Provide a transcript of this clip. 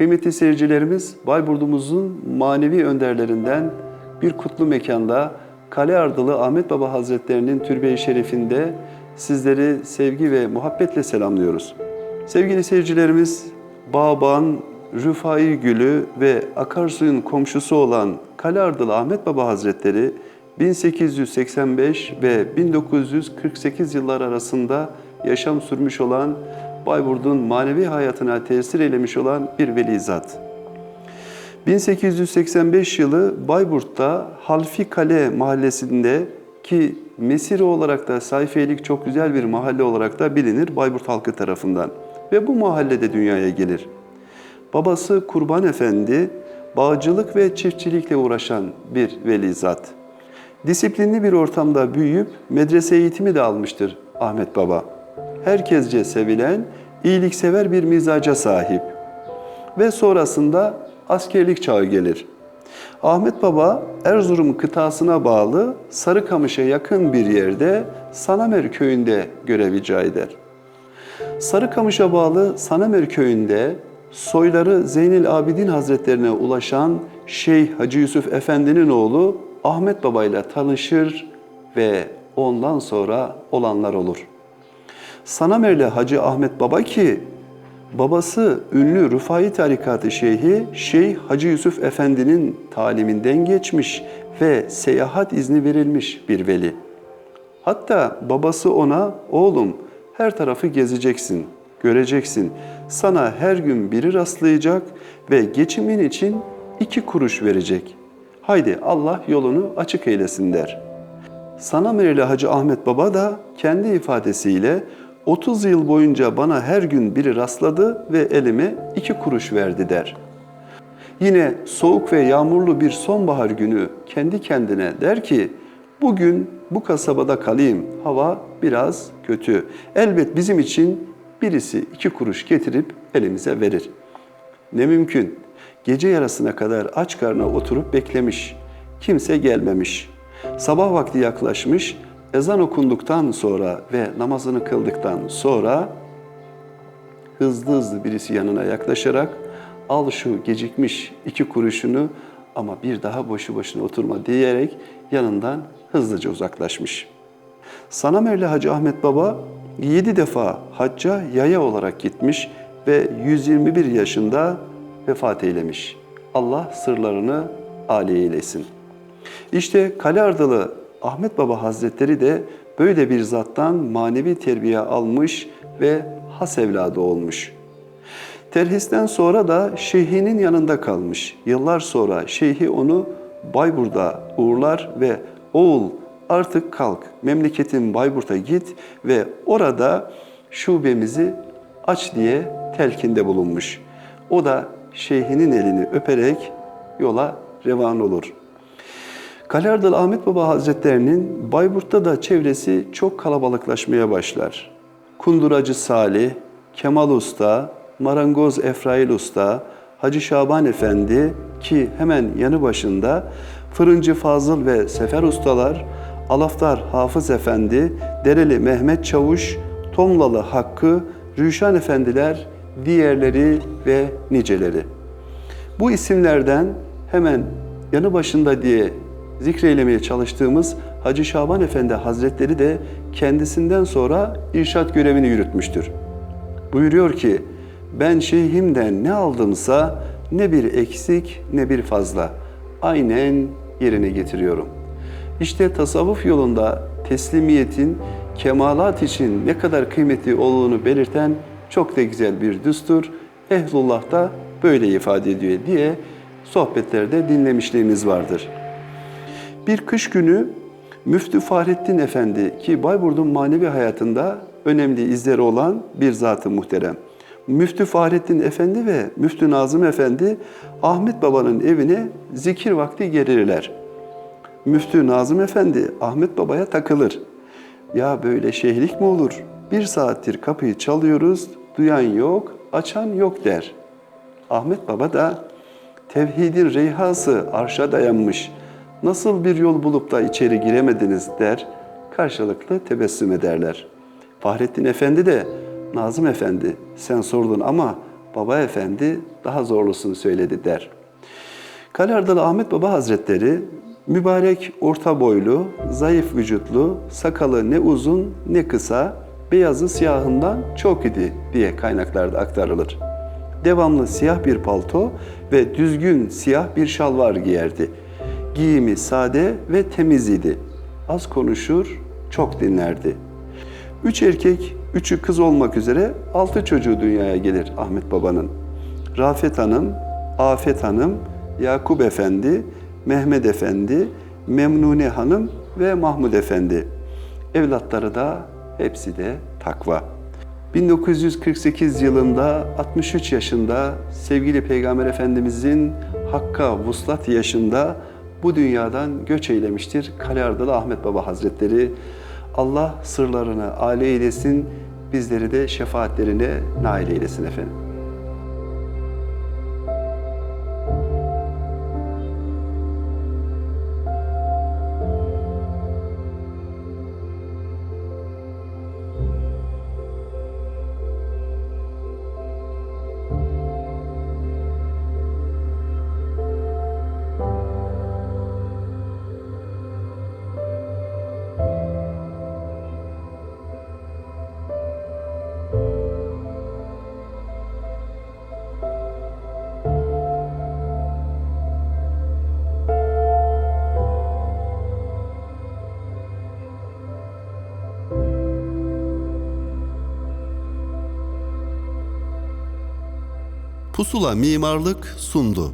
Kıymetli seyircilerimiz, Bayburt'umuzun manevi önderlerinden bir kutlu mekanda Kale Ardılı Ahmet Baba Hazretlerinin türbe-i şerifinde sizleri sevgi ve muhabbetle selamlıyoruz. Sevgili seyircilerimiz, Bağban, Rüfai Gülü ve akarsuyun komşusu olan Kale Ardılı Ahmet Baba Hazretleri 1885 ve 1948 yıllar arasında yaşam sürmüş olan Bayburt'un manevi hayatına tesir eylemiş olan bir veli zat. 1885 yılı Bayburt'ta Halfi Kale mahallesinde ki Mesire olarak da sayfiyelik çok güzel bir mahalle olarak da bilinir Bayburt halkı tarafından. Ve bu mahallede dünyaya gelir. Babası Kurban Efendi, bağcılık ve çiftçilikle uğraşan bir veli zat. Disiplinli bir ortamda büyüyüp medrese eğitimi de almıştır Ahmet Baba. Herkesce sevilen, iyiliksever bir mizaca sahip. Ve sonrasında askerlik çağı gelir. Ahmet Baba Erzurum kıtasına bağlı Sarıkamış'a yakın bir yerde Sanamer köyünde görev icra eder. Sarıkamış'a bağlı Sanamer köyünde soyları Zeynel Abidin Hazretlerine ulaşan Şeyh Hacı Yusuf Efendi'nin oğlu Ahmet Baba ile tanışır ve ondan sonra olanlar olur. Sanamerli Hacı Ahmet Baba ki babası ünlü Rufai Tarikatı Şeyhi Şeyh Hacı Yusuf Efendi'nin taliminden geçmiş ve seyahat izni verilmiş bir veli. Hatta babası ona oğlum her tarafı gezeceksin, göreceksin. Sana her gün biri rastlayacak ve geçimin için iki kuruş verecek. Haydi Allah yolunu açık eylesin der. Sanamerli Hacı Ahmet Baba da kendi ifadesiyle 30 yıl boyunca bana her gün biri rastladı ve elime iki kuruş verdi der. Yine soğuk ve yağmurlu bir sonbahar günü kendi kendine der ki, bugün bu kasabada kalayım, hava biraz kötü. Elbet bizim için birisi iki kuruş getirip elimize verir. Ne mümkün, gece yarısına kadar aç karnına oturup beklemiş. Kimse gelmemiş. Sabah vakti yaklaşmış, ezan okunduktan sonra ve namazını kıldıktan sonra hızlı hızlı birisi yanına yaklaşarak al şu gecikmiş iki kuruşunu ama bir daha boşu boşuna oturma diyerek yanından hızlıca uzaklaşmış. Sanamerli Hacı Ahmet Baba yedi defa hacca yaya olarak gitmiş ve 121 yaşında vefat eylemiş. Allah sırlarını âli eylesin. İşte Kale Ardalı Ahmet Baba Hazretleri de böyle bir zattan manevi terbiye almış ve has evladı olmuş. Terhisten sonra da şeyhinin yanında kalmış. Yıllar sonra şeyhi onu Bayburt'a uğurlar ve oğul artık kalk memleketin Bayburt'a git ve orada şubemizi aç diye telkinde bulunmuş. O da şeyhinin elini öperek yola revan olur.'' Kalardal Ahmet Baba Hazretlerinin Bayburt'ta da çevresi çok kalabalıklaşmaya başlar. Kunduracı Salih, Kemal Usta, Marangoz Efrail Usta, Hacı Şaban Efendi ki hemen yanı başında Fırıncı Fazıl ve Sefer Ustalar, Alaftar Hafız Efendi, Dereli Mehmet Çavuş, Tomlalı Hakkı, Rüşan Efendiler, diğerleri ve niceleri. Bu isimlerden hemen yanı başında diye zikreylemeye çalıştığımız Hacı Şaban Efendi Hazretleri de kendisinden sonra irşat görevini yürütmüştür. Buyuruyor ki, ben şeyhimden ne aldımsa ne bir eksik ne bir fazla. Aynen yerine getiriyorum. İşte tasavvuf yolunda teslimiyetin kemalat için ne kadar kıymetli olduğunu belirten çok da güzel bir düstur. Ehlullah da böyle ifade ediyor diye sohbetlerde dinlemişliğimiz vardır. Bir kış günü Müftü Fahrettin Efendi ki Bayburt'un manevi hayatında önemli izleri olan bir zatı muhterem. Müftü Fahrettin Efendi ve Müftü Nazım Efendi Ahmet Baba'nın evine zikir vakti gelirler. Müftü Nazım Efendi Ahmet Baba'ya takılır. Ya böyle şeyhlik mi olur? Bir saattir kapıyı çalıyoruz, duyan yok, açan yok der. Ahmet Baba da tevhidin reyhası arşa dayanmış.'' Nasıl bir yol bulup da içeri giremediniz der, karşılıklı tebessüm ederler. Fahrettin Efendi de, Nazım Efendi sen sordun ama Baba Efendi daha zorlusunu söyledi der. Kalardalı Ahmet Baba Hazretleri mübarek orta boylu, zayıf vücutlu, sakalı ne uzun ne kısa, beyazı siyahından çok idi diye kaynaklarda aktarılır. Devamlı siyah bir palto ve düzgün siyah bir şalvar giyerdi. Giyimi sade ve temiz idi. Az konuşur, çok dinlerdi. Üç erkek, üçü kız olmak üzere altı çocuğu dünyaya gelir Ahmet Baba'nın. Rafet Hanım, Afet Hanım, Yakup Efendi, Mehmet Efendi, Memnune Hanım ve Mahmud Efendi. Evlatları da hepsi de takva. 1948 yılında 63 yaşında sevgili Peygamber Efendimizin Hakka vuslat yaşında bu dünyadan göç eylemiştir Kaleardalı Ahmet Baba Hazretleri. Allah sırlarını âli eylesin, bizleri de şefaatlerine nail eylesin efendim. Pusula Mimarlık sundu.